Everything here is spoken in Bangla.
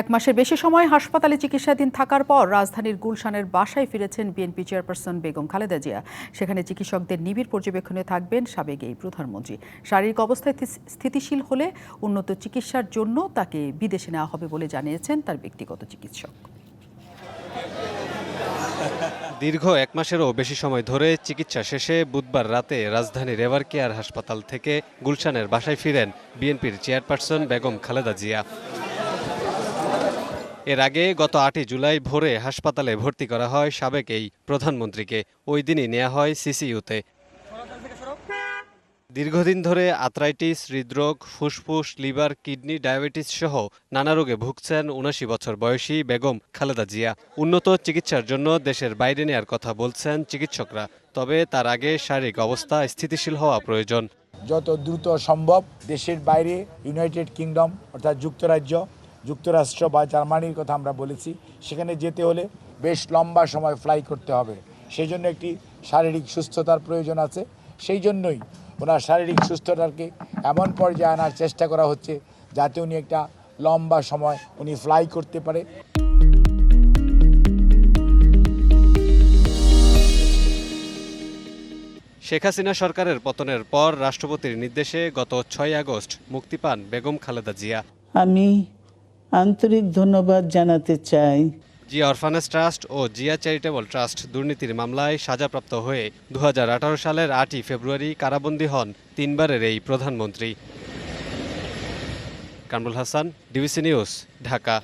এক মাসের বেশি সময় হাসপাতালে চিকিৎসাধীন থাকার পর রাজধানীর গুলশানের বাসায় ফিরেছেন বিএনপি চেয়ারপারসন বেগম খালেদা জিয়া। সেখানে চিকিৎসকদের নিবিড় পর্যবেক্ষণে থাকবেন সাবেক এই প্রধানমন্ত্রী। শারীরিক অবস্থায় স্থিতিশীল হলে উন্নত চিকিৎসার জন্য তাকে বিদেশে নেওয়া হবে বলে জানিয়েছেন তার ব্যক্তিগত চিকিৎসক। দীর্ঘ এক মাসেরও বেশি সময় ধরে চিকিৎসা শেষে বুধবার রাতে রাজধানীর রেভার কেয়ার হাসপাতাল থেকে গুলশানের বাসায় ফিরেন বিএনপির চেয়ারপারসন বেগম খালেদা জিয়া। এর আগে গত আটই জুলাই ভোরে হাসপাতালে ভর্তি করা হয় সাবেক এই প্রধানমন্ত্রীকে। ওই দিনই নেওয়া হয় সিসিইউতে। দীর্ঘদিন ধরে আর্থ্রাইটিস, হৃদরোগ, ফুসফুস, লিভার, কিডনি, ডায়াবেটিস সহ নানা রোগে ভুগছেন উনাশি বছর বয়সী বেগম খালেদা জিয়া। উন্নত চিকিৎসার জন্য দেশের বাইরে নেয়ার কথা বলছেন চিকিৎসকরা, তবে তার আগে শারীরিক অবস্থা স্থিতিশীল হওয়া প্রয়োজন। যত দ্রুত সম্ভব দেশের বাইরে, ইউনাইটেড কিংডম অর্থাৎ যুক্তরাজ্য যুক্তরাষ্ট্র বা জার্মানির কথা আমরা বলেছি সেখানে যেতে হলে বেশ লম্বা সময় ফ্লাই করতে হবে। সেই জন্য একটি শারীরিক সুস্থতার প্রয়োজন আছে। সেই জন্যই ওনার শারীরিক সুস্থতাকে এমন পর্যায়ে আনার চেষ্টা করা হচ্ছে যাতে উনি একটা লম্বা সময় উনি ফ্লাই করতে পারে। শেখ হাসিনা সরকারের পতনের পর রাষ্ট্রপতির নির্দেশে গত ছয় আগস্ট মুক্তি পান বেগম খালেদা জিয়া। আমি আন্তরিক ধন্যবাদ জানাতে চাই। জি, অরফানেস ট্রাস্ট ও জিয়া চ্যারিটেবল ট্রাস্ট দুর্নীতির মামলায় সাজাপ্রাপ্ত হয়ে দু হাজার আঠারো সালের আটই ফেব্রুয়ারি কারাবন্দী হন তিনবারের এই প্রধানমন্ত্রী। Kamrul Hasan, DBC news, Dhaka.